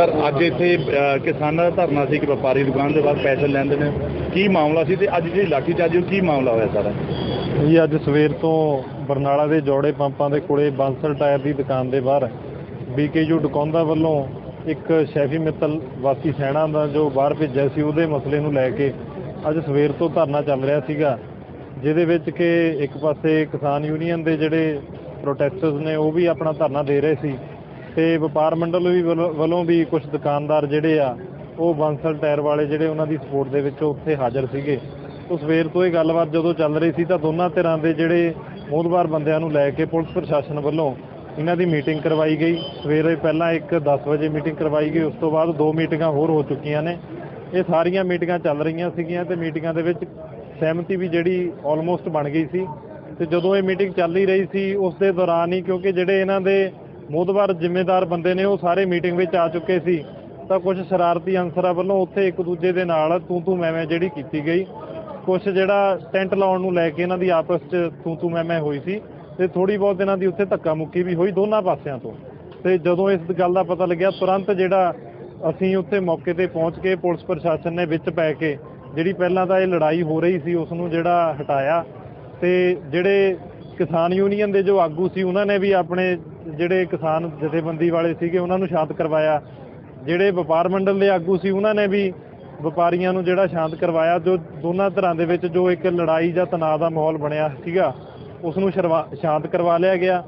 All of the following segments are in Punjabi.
ਸਰ, ਅੱਜ ਇੱਥੇ ਕਿਸਾਨਾਂ ਦਾ ਧਰਨਾ ਸੀ ਕਿ ਵਪਾਰੀ ਦੁਕਾਨ ਦੇ ਬਾਹਰ ਪੈਸੇ ਲੈਂਦੇ ਨੇ। ਕੀ ਮਾਮਲਾ ਸੀ ਤੇ ਅੱਜ ਜਿਹੜੀ ਲਾਠੀ ਚਾਰਜ ਉਹ ਕੀ ਮਾਮਲਾ ਹੋਇਆ ਸਾਰਾ? ਜੀ, ਅੱਜ ਸਵੇਰ ਤੋਂ ਬਰਨਾਲਾ ਦੇ ਜੋੜੇ ਪੰਪਾਂ ਦੇ ਕੋਲੇ ਬਾਂਸਲ ਟਾਇਰ ਦੀ ਦੁਕਾਨ ਦੇ ਬਾਹਰ ਬੀਕੇਯੂ ਡਕੌਂਦਾ ਵੱਲੋਂ ਇੱਕ ਸ਼ੈਫੀ ਮਿੱਤਲ ਵਾਸੀ ਸੈਣਾ ਦਾ ਜੋ ਬਾਹਰ ਭੇਜਿਆ ਸੀ, ਉਹਦੇ ਮਸਲੇ ਨੂੰ ਲੈ ਕੇ ਅੱਜ ਸਵੇਰ ਤੋਂ ਧਰਨਾ ਚੱਲ ਰਿਹਾ ਸੀਗਾ, ਜਿਹਦੇ ਵਿੱਚ ਕਿ ਇੱਕ ਪਾਸੇ ਕਿਸਾਨ ਯੂਨੀਅਨ ਦੇ ਜਿਹੜੇ ਪ੍ਰੋਟੈਸਟਰਸ ਨੇ, ਉਹ ਵੀ ਆਪਣਾ ਧਰਨਾ ਦੇ ਰਹੇ ਸੀ। ਤੇ ਵਪਾਰ ਮੰਡਲ ਵੀ ਵੱਲੋਂ- ਵੱਲੋਂ ਵੀ ਕੁਝ ਦੁਕਾਨਦਾਰ ਜਿਹੜੇ ਆ, ਉਹ ਬਾਂਸਲ ਟਾਇਰ ਵਾਲੇ ਜਿਹੜੇ ਉਹਨਾਂ ਦੀ ਸਪੋਰਟ ਦੇ ਵਿੱਚ ਉੱਥੇ ਹਾਜ਼ਰ ਸੀਗੇ। ਤੋਂ ਸਵੇਰ ਤੋਂ ਇਹ ਗੱਲਬਾਤ ਜਦੋਂ ਚੱਲ ਰਹੀ ਸੀ ਤਾਂ ਦੋਨਾਂ ਧਿਰਾਂ ਦੇ ਜਿਹੜੇ ਮੋਹਦਵਾਰ ਬੰਦਿਆਂ ਨੂੰ ਲੈ ਕੇ ਪੁਲਿਸ ਪ੍ਰਸ਼ਾਸਨ ਵੱਲੋਂ ਇਹਨਾਂ ਦੀ ਮੀਟਿੰਗ ਕਰਵਾਈ ਗਈ। ਸਵੇਰੇ ਪਹਿਲਾਂ ਇੱਕ 10 ਵਜੇ ਮੀਟਿੰਗ ਕਰਵਾਈ ਗਈ, ਉਸ ਤੋਂ ਬਾਅਦ ਦੋ ਮੀਟਿੰਗਾਂ ਹੋਰ ਹੋ ਚੁੱਕੀਆਂ ਨੇ। ਇਹ ਸਾਰੀਆਂ ਮੀਟਿੰਗਾਂ ਚੱਲ ਰਹੀਆਂ ਸੀਗੀਆਂ ਤੇ ਮੀਟਿੰਗਾਂ ਦੇ ਵਿੱਚ ਸਹਿਮਤੀ ਵੀ ਜਿਹੜੀ ਆਲਮੋਸਟ ਬਣ ਗਈ ਸੀ। ਤੇ ਜਦੋਂ ਇਹ ਮੀਟਿੰਗ ਚੱਲ ਹੀ ਰਹੀ ਸੀ, ਉਸ ਦੇ ਦੌਰਾਨ ਹੀ ਕਿਉਂਕਿ ਜਿਹੜੇ ਇਹਨਾਂ ਦੇ ਮੋਹਦਵਾਰ ਜ਼ਿੰਮੇਦਾਰ ਬੰਦੇ ਨੇ ਉਹ ਸਾਰੇ ਮੀਟਿੰਗ ਵਿੱਚ ਆ ਚੁੱਕੇ ਸੀ। ਤਾਂ ਕੁਝ ਸ਼ਰਾਰਤੀ ਅਨਸਰਾਂ ਵੱਲੋਂ ਉੱਥੇ ਇੱਕ ਦੂਜੇ ਦੇ ਨਾਲ ਤੂੰ ਤੂੰ ਮੈਂ ਮੈਂ ਜਿਹੜੀ ਕੀਤੀ ਗਈ। ਕੁਝ ਜਿਹੜਾ ਟੈਂਟ ਲਾਉਣ ਨੂੰ ਲੈ ਕੇ ਇਹਨਾਂ ਦੀ ਆਪਸ 'ਚ ਤੂੰ ਤੂੰ ਮੈਂ ਮੈਂ ਹੋਈ ਸੀ ਤੇ ਥੋੜੀ ਬਹੁਤ ਇਹਨਾਂ ਦੀ ਉੱਥੇ ਧੱਕਾ ਮੁੱਕੀ ਵੀ ਹੋਈ ਦੋਨਾਂ ਪਾਸਿਆਂ ਤੋਂ। ਤੇ ਜਦੋਂ ਇਸ ਗੱਲ ਦਾ ਪਤਾ ਲੱਗਿਆ, ਤੁਰੰਤ ਜਿਹੜਾ ਅਸੀਂ ਉੱਥੇ ਮੌਕੇ ਤੇ ਪਹੁੰਚ ਕੇ ਪੁਲਿਸ ਪ੍ਰਸ਼ਾਸਨ ਨੇ ਵਿੱਚ ਪੈ ਕੇ, ਜਿਹੜੀ ਪਹਿਲਾਂ ਤਾਂ ਇਹ ਲੜਾਈ ਹੋ ਰਹੀ ਸੀ ਉਸ ਨੂੰ ਜਿਹੜਾ ਹਟਾਇਆ। ਤੇ ਜਿਹੜੇ ਕਿਸਾਨ ਯੂਨੀਅਨ ਦੇ ਜੋ ਆਗੂ ਸੀ, ਉਹਨਾਂ ਨੇ ਵੀ ਆਪਣੇ ਜਿਹੜੇ ਕਿਸਾਨ ਜਥੇਬੰਦੀ ਵਾਲੇ ਸੀਗੇ, ਉਹਨਾਂ ਨੂੰ ਸ਼ਾਂਤ ਕਰਵਾਇਆ। ਜਿਹੜੇ ਵਪਾਰ ਮੰਡਲ ਦੇ ਆਗੂ ਸੀ, ਉਹਨਾਂ ਨੇ ਵੀ ਵਪਾਰੀਆਂ ਨੂੰ ਜਿਹੜਾ ਸ਼ਾਂਤ ਕਰਵਾਇਆ, ਜੋ ਦੋਨਾਂ ਧਿਰਾਂ ਦੇ ਵਿੱਚ ਜੋ ਇੱਕ ਲੜਾਈ ਜਾਂ ਤਣਾਅ ਦਾ ਮਾਹੌਲ ਬਣਿਆ ਸੀਗਾ, ਉਸ ਨੂੰ ਸ਼ਰਵਾ- ਸ਼ਾਂਤ ਕਰਵਾ ਲਿਆ ਗਿਆ।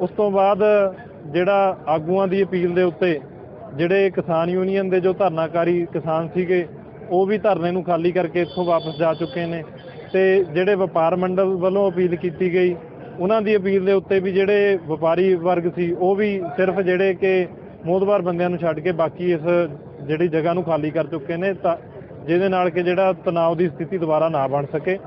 ਉਸ ਤੋਂ ਬਾਅਦ ਜਿਹੜਾ ਆਗੂਆਂ ਦੀ ਅਪੀਲ ਦੇ ਉੱਤੇ ਜਿਹੜੇ ਕਿਸਾਨ ਯੂਨੀਅਨ ਦੇ ਜੋ ਧਰਨਾਕਾਰੀ ਕਿਸਾਨ ਸੀਗੇ, ਉਹ ਵੀ ਧਰਨੇ ਨੂੰ ਖਾਲੀ ਕਰਕੇ ਇੱਥੋਂ ਵਾਪਸ ਜਾ ਚੁੱਕੇ ਨੇ ਤੇ ਜਿਹੜੇ ਵਪਾਰ ਮੰਡਲ ਵੱਲੋਂ ਅਪੀਲ ਕੀਤੀ ਗਈ ਉਹਨਾਂ ਦੀ ਅਪੀਲ ਦੇ ਉੱਤੇ ਵੀ ਜਿਹੜੇ ਵਪਾਰੀ ਵਰਗ ਸੀ, ਉਹ ਵੀ ਸਿਰਫ ਜਿਹੜੇ ਕਿ ਮੋਦਵਾਰ ਬੰਦਿਆਂ ਨੂੰ ਛੱਡ ਕੇ ਬਾਕੀ ਇਸ ਜਿਹੜੀ ਜਗ੍ਹਾ ਨੂੰ ਖਾਲੀ ਕਰ ਚੁੱਕੇ ਨੇ, ਤਾਂ ਜਿਹਦੇ ਨਾਲ ਕਿ ਜਿਹੜਾ ਤਣਾਅ ਦੀ ਸਥਿਤੀ ਦੁਬਾਰਾ ਨਾ ਬਣ ਸਕੇ।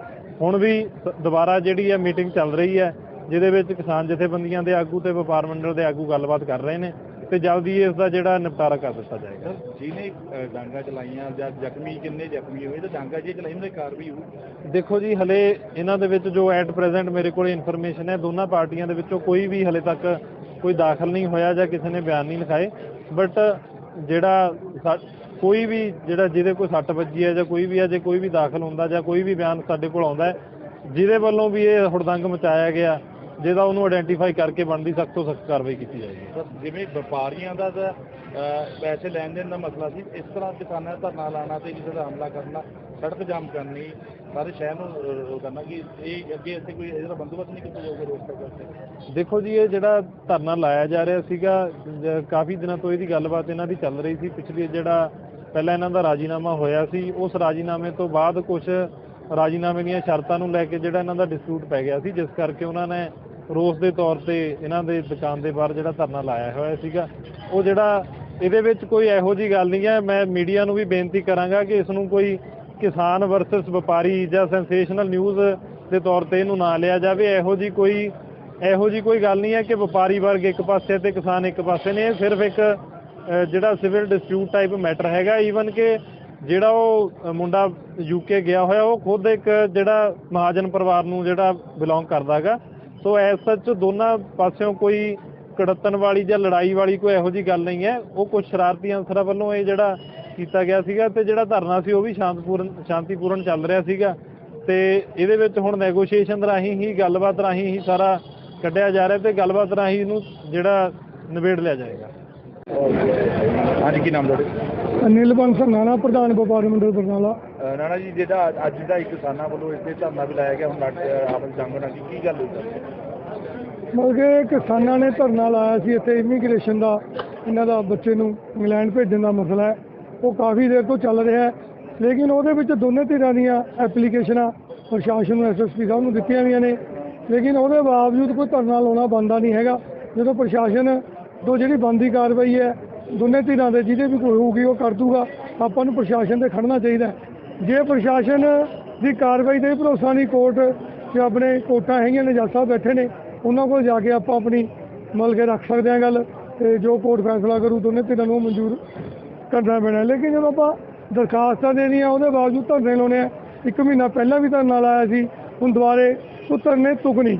ਹੁਣ ਵੀ ਦੁਬਾਰਾ ਜਿਹੜੀ ਹੈ ਮੀਟਿੰਗ ਚੱਲ ਰਹੀ ਹੈ, ਜਿਹਦੇ ਵਿੱਚ ਕਿਸਾਨ ਜਥੇਬੰਦੀਆਂ ਦੇ ਆਗੂ ਤੇ ਵਪਾਰ ਮੰਡਲ ਦੇ ਆਗੂ ਗੱਲਬਾਤ ਕਰ ਰਹੇ ਨੇ ਤੇ ਜਲਦੀ ਇਸ ਦਾ ਜਿਹੜਾ ਨਿਪਟਾਰਾ ਕਰ ਦਿੱਤਾ ਜਾਏਗਾ। ਜਿਹਨੇ ਡਾਂਗਾ ਚਲਾਈਆਂ ਜਾਂ ਜ਼ਖਮੀ ਕਿੰਨੇ ਜ਼ਖਮੀ ਹੋਏ ਤੇ ਡਾਂਗਾ ਜੇ ਚਲਾਈ ਉਹਨੇ ਕਾਰਵਾਈ ਹੋਊ। ਦੇਖੋ ਜੀ ਹਲੇ ਇਹਨਾਂ ਦੇ ਵਿੱਚ ਜੋ ਐਟ ਪ੍ਰੈਜ਼ੈਂਟ ਮੇਰੇ ਕੋਲ ਇਨਫੋਰਮੇਸ਼ਨ ਹੈ ਦੋਨਾਂ ਪਾਰਟੀਆਂ ਦੇ ਵਿੱਚੋਂ ਕੋਈ ਵੀ ਹਲੇ ਤੱਕ ਕੋਈ ਦਾਖਲ ਨਹੀਂ ਹੋਇਆ ਜਾਂ ਕਿਸੇ ਨੇ ਬਿਆਨ ਨਹੀਂ ਲਿਖਾਏ। ਬਟ ਜਿਹੜਾ ਕੋਈ ਵੀ ਜਿਹੜਾ ਜਿਹਦੇ ਕੋਈ ਸੱਟ ਵੱਜੀ ਹੈ ਜਾਂ ਕੋਈ ਵੀ ਹੈ ਜੇ ਕੋਈ ਵੀ ਦਾਖਲ ਹੁੰਦਾ ਜਾਂ ਕੋਈ ਵੀ ਬਿਆਨ ਸਾਡੇ ਕੋਲ ਆਉਂਦਾ ਹੈ ਜਿਹਦੇ ਵੱਲੋਂ ਵੀ ਇਹ ਹੁੜਦੰਗ ਮਚਾਇਆ ਗਿਆ ਜਿਹਦਾ ਉਹਨੂੰ ਆਇਡੈਂਟੀਫਾਈ ਕਰਕੇ ਬਣਦੀ ਸਖਤ ਤੋਂ ਸਖਤ ਕਾਰਵਾਈ ਕੀਤੀ ਜਾਏਗੀ। ਸਰ ਜਿਵੇਂ ਵਪਾਰੀਆਂ ਦਾ ਤਾਂ ਪੈਸੇ ਲੈਣ ਦੇਣ ਦਾ ਮਸਲਾ ਸੀ ਇਸ ਤਰ੍ਹਾਂ ਕਿਸਾਨਾਂ ਦਾ ਧਰਨਾ ਲਾਣਾ ਤੇ ਕਿਸੇ ਦਾ ਹਮਲਾ ਕਰਨਾ ਸੜਕ ਜਾਮ ਕਰਨੀ ਸਾਰੇ ਸ਼ਹਿਰ ਨੂੰ ਉਹ ਕਰਨਾ ਕਿ ਇਹ ਅੱਗੇ ਇੱਥੇ ਕੋਈ ਇਹਦਾ ਬੰਦੋਬਸਤ ਨਹੀਂ ਕੀਤਾ ਜਾਊਗਾ ਰੋਡ ਤੱਕ ਦੇਖੋ ਜੀ ਇਹ ਜਿਹੜਾ ਧਰਨਾ ਲਾਇਆ ਜਾ ਰਿਹਾ ਸੀਗਾ ਜ- ਕਾਫੀ ਦਿਨਾਂ ਤੋਂ ਇਹਦੀ ਗੱਲਬਾਤ ਇਹਨਾਂ ਦੀ ਚੱਲ ਰਹੀ ਸੀ। ਪਿਛਲੀ ਜਿਹੜਾ ਪਹਿਲਾਂ ਇਹਨਾਂ ਦਾ ਰਾਜੀਨਾਮਾ ਹੋਇਆ ਸੀ ਉਸ ਰਾਜੀਨਾਮੇ ਤੋਂ ਬਾਅਦ ਕੁਝ ਰਾਜੀਨਾਮੇ ਦੀਆਂ ਸ਼ਰਤਾਂ ਨੂੰ ਲੈ ਕੇ ਜਿਹੜਾ ਇਹਨਾਂ ਦਾ ਡਿਸਪਿਊਟ ਪੈ ਗਿਆ ਸੀ, ਜਿਸ ਕਰਕੇ ਉਹਨਾਂ ਨੇ ਰੋਸ ਦੇ ਤੌਰ ਤੇ ਇਹਨਾਂ ਦੇ ਦੁਕਾਨ ਦੇ ਬਾਹਰ ਜਿਹੜਾ ਧਰਨਾ ਲਾਇਆ ਹੋਇਆ ਸੀਗਾ। ਉਹ ਜਿਹੜਾ ਇਹਦੇ ਵਿੱਚ ਕੋਈ ਇਹੋ ਜੀ ਗੱਲ ਨਹੀਂ ਹੈ। ਮੈਂ ਮੀਡੀਆ ਨੂੰ ਵੀ ਬੇਨਤੀ ਕਰਾਂਗਾ ਕਿ ਇਸ ਨੂੰ ਕੋਈ ਕਿਸਾਨ ਵਰਸਸ ਵਪਾਰੀ ਜਾਂ ਸੈਂਸੇਸ਼ਨਲ ਨਿਊਜ਼ ਦੇ ਤੌਰ ਤੇ ਇਹਨੂੰ ਨਾ ਲਿਆ ਜਾਵੇ। ਇਹੋ ਜੀ ਕੋਈ, ਇਹੋ ਜੀ ਕੋਈ ਗੱਲ ਨਹੀਂ ਹੈ ਕਿ ਵਪਾਰੀ ਵਰਗ ਇੱਕ ਪਾਸੇ ਤੇ ਕਿਸਾਨ ਇੱਕ ਪਾਸੇ ਨੇ। ਇਹ ਸਿਰਫ ਇੱਕ ਜਿਹੜਾ ਸਿਵਲ ਡਿਸਪਿਊਟ ਟਾਈਪ ਮੈਟਰ ਹੈਗਾ। ਈਵਨ ਕਿ ਜਿਹੜਾ ਉਹ ਮੁੰਡਾ ਯੂਕੇ ਗਿਆ ਹੋਇਆ, ਉਹ ਖੁਦ ਇੱਕ ਜਿਹੜਾ ਮਹਾਜਨ ਪਰਿਵਾਰ ਨੂੰ ਜਿਹੜਾ ਬਿਲੋਂਗ ਕਰਦਾ ਹੈਗਾ ਸੋ ਐਸ ਸੱਚ ਦੋਨਾਂ ਪਾਸਿਓਂ ਕੋਈ ਕੜਤਨ ਵਾਲੀ ਜਾਂ ਲੜਾਈ ਵਾਲੀ ਕੋਈ ਇਹੋ ਜੀ ਗੱਲ ਨਹੀਂ ਹੈ। ਉਹ ਕੁਝ ਸ਼ਰਾਰਤੀ ਅਨਸਰਾਂ ਵੱਲੋਂ ਇਹ ਜਿਹੜਾ ਕੀਤਾ ਗਿਆ ਸੀਗਾ ਤੇ ਜਿਹੜਾ ਧਰਨਾ ਸੀ ਉਹ ਵੀ ਸ਼ਾਂਤਪੂਰਨ, ਸ਼ਾਂਤੀਪੂਰਨ ਚੱਲ ਰਿਹਾ ਸੀਗਾ। ਤੇ ਇਹਦੇ ਵਿੱਚ ਹੁਣ ਨੈਗੋਸ਼ੀਏਸ਼ਨ ਰਾਹੀਂ ਹੀ, ਗੱਲਬਾਤ ਰਾਹੀਂ ਹੀ ਸਾਰਾ ਕੱਢਿਆ ਜਾ ਰਿਹਾ ਤੇ ਗੱਲਬਾਤ ਰਾਹੀਂ ਇਹਨੂੰ ਜਿਹੜਾ ਨਿਬੇੜ ਲਿਆ ਜਾਏਗਾ। ਹਾਂਜੀ, ਕੀ ਨਾਮ ਤੁਹਾਡੇ? ਅਨਿਲ ਬੰਸਲ ਨਾਨਾ ਪ੍ਰਧਾਨ ਵਪਾਰ ਮੰਡਲ ਬਰਨਾਲਾ। ਅ, ਰਾਣਾ ਜੀ ਜਿਹੜਾ ਅੱਜ ਦਾ ਇੱਕ ਕਿਸਾਨਾਂ ਵੱਲੋਂ ਇੱਥੇ ਧਰਨਾ ਵੀ ਲਾਇਆ ਗਿਆ ਹੁਣ ਆਪਸ ਜੰਗ ਨਾਲ ਕੀ ਗੱਲ ਹੋਈ? ਸਰ ਮਤਲਬ ਕਿ ਕਿਸਾਨਾਂ ਨੇ ਧਰਨਾ ਲਾਇਆ ਸੀ ਇੱਥੇ ਇਮੀਗ੍ਰੇਸ਼ਨ ਦਾ ਇਹਨਾਂ ਦਾ ਬੱਚੇ ਨੂੰ ਇੰਗਲੈਂਡ ਭੇਜਣ ਦਾ ਮਸਲਾ ਹੈ। ਉਹ ਕਾਫੀ ਦੇਰ ਤੋਂ ਚੱਲ ਰਿਹਾ ਹੈ ਲੇਕਿਨ ਉਹਦੇ ਵਿੱਚ ਦੋਨੇ ਧਿਰਾਂ ਦੀਆਂ ਐਪਲੀਕੇਸ਼ਨਾਂ ਪ੍ਰਸ਼ਾਸਨ ਨੂੰ ਐਸਐਸਪੀ ਸਾਹਿਬ ਨੂੰ ਦਿੱਤੀਆਂ ਗਈਆਂ ਨੇ। ਲੇਕਿਨ ਉਹਦੇ ਬਾਵਜੂਦ ਕੋਈ ਧਰਨਾ ਲਾਉਣਾ ਬੰਦਾ ਨਹੀਂ ਹੈਗਾ। ਜਦੋਂ ਪ੍ਰਸ਼ਾਸਨ ਤੋਂ ਜਿਹੜੀ ਬੰਦੀ ਕਾਰਵਾਈ ਹੈ ਦੋਨੇ ਧਿਰਾਂ ਦੇ ਜਿਹਦੇ ਵੀ ਕੋਈ ਹੋਊਗੀ ਉਹ ਕਰ ਦੂਗਾ। ਆਪਾਂ ਨੂੰ ਪ੍ਰਸ਼ਾਸਨ ਤੇ ਖੜਨਾ ਚਾਹੀਦਾ ਜੇ ਪ੍ਰਸ਼ਾਸਨ ਦੀ ਕਾਰਵਾਈ ਤੇ ਭਰੋਸਾ ਨਹੀਂ, ਕੋਰਟ ਕਿ ਆਪਣੇ ਕੋਟਾਂ ਹੈਗੀਆਂ ਨੇ, ਜੱਜ ਸਾਹਿਬ ਬੈਠੇ ਨੇ, ਉਹਨਾਂ ਕੋਲ ਜਾ ਕੇ ਆਪਾਂ ਆਪਣੀ ਮਤਲਬ ਕਿ ਰੱਖ ਸਕਦੇ ਹਾਂ ਗੱਲ ਤੇ ਜੋ ਕੋਰਟ ਫੈਸਲਾ ਕਰੂ, ਦੋਨੇ ਧਿਰਾਂ ਨੂੰ ਮਨਜ਼ੂਰ ਕਰਨਾ ਪੈਣਾ ਲੇਕਿਨ ਜਦੋਂ ਆਪਾਂ ਦਰਖਾਸਤਾਂ ਦੇਣੀਆਂ, ਉਹਦੇ ਬਾਵਜੂਦ ਧਰਨੇ ਲਾਉਣੇ ਆ, ਇੱਕ ਮਹੀਨਾ ਪਹਿਲਾਂ ਵੀ ਧਰਨਾ ਲਾਇਆ ਸੀ, ਹੁਣ ਦੁਬਾਰੇ ਉਹ ਧਰਨੇ ਤੁਕਣੀ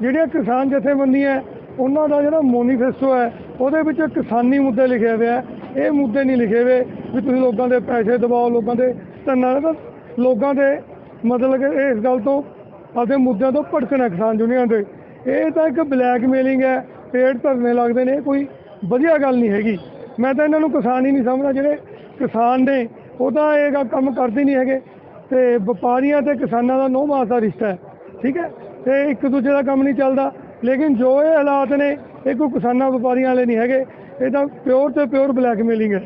ਜਿਹੜੀਆਂ ਕਿਸਾਨ ਜਥੇਬੰਦੀਆਂ ਉਹਨਾਂ ਦਾ ਜਿਹੜਾ ਮੋਨੀਫੈਸਟੋ ਹੈ ਉਹਦੇ ਵਿੱਚ ਕਿਸਾਨੀ ਮੁੱਦੇ ਲਿਖੇ ਹੋਏ ਆ। ਇਹ ਮੁੱਦੇ ਨਹੀਂ ਲਿਖੇ ਹੋਏ ਵੀ ਤੁਸੀਂ ਲੋਕਾਂ ਦੇ ਪੈਸੇ ਦਬਾਓ, ਲੋਕਾਂ ਦੇ ਧਰਨਾ ਤਾਂ ਲੋਕਾਂ ਦੇ ਮਤਲਬ ਕਿ ਇਸ ਗੱਲ ਤੋਂ ਆਪਦੇ ਮੁੱਦਿਆਂ ਤੋਂ ਭਟਕਣਾ ਕਿਸਾਨ ਯੂਨੀਅਨ ਦੇ। ਇਹ ਤਾਂ ਇੱਕ ਬਲੈਕਮੇਲਿੰਗ ਹੈ ਪੇੜ ਧਰਨੇ ਲੱਗਦੇ ਨੇ ਇਹ ਕੋਈ ਵਧੀਆ ਗੱਲ ਨਹੀਂ ਹੈਗੀ। ਮੈਂ ਤਾਂ ਇਹਨਾਂ ਨੂੰ ਕਿਸਾਨ ਹੀ ਨਹੀਂ ਸਮਝਦਾ, ਜਿਹੜੇ ਕਿਸਾਨ ਨੇ, ਉਹ ਤਾਂ ਇਹ ਗ- ਕੰਮ ਕਰਦੇ ਨਹੀਂ ਹੈਗੇ। ਤੇ ਵਪਾਰੀਆਂ ਤੇ ਕਿਸਾਨਾਂ ਦਾ ਨੋਹ ਮਾਸ ਦਾ ਰਿਸ਼ਤਾ ਹੈ, ਠੀਕ ਹੈ? ਤੇ ਇੱਕ ਦੂਜੇ ਦਾ ਕੰਮ ਨਹੀਂ ਚੱਲਦਾ। ਲੇਕਿਨ ਜੋ ਇਹ ਹਾਲਾਤ ਨੇ ਇਹ ਕੋਈ ਕਿਸਾਨਾਂ ਵਪਾਰੀਆਂ ਵਾਲੇ ਨਹੀਂ ਹੈਗੇ। ਇਹ ਤਾਂ ਪਿਓਰ ਤੇ ਪਿਓਰ ਬਲੈਕਮੇਲਿੰਗ ਹੈ।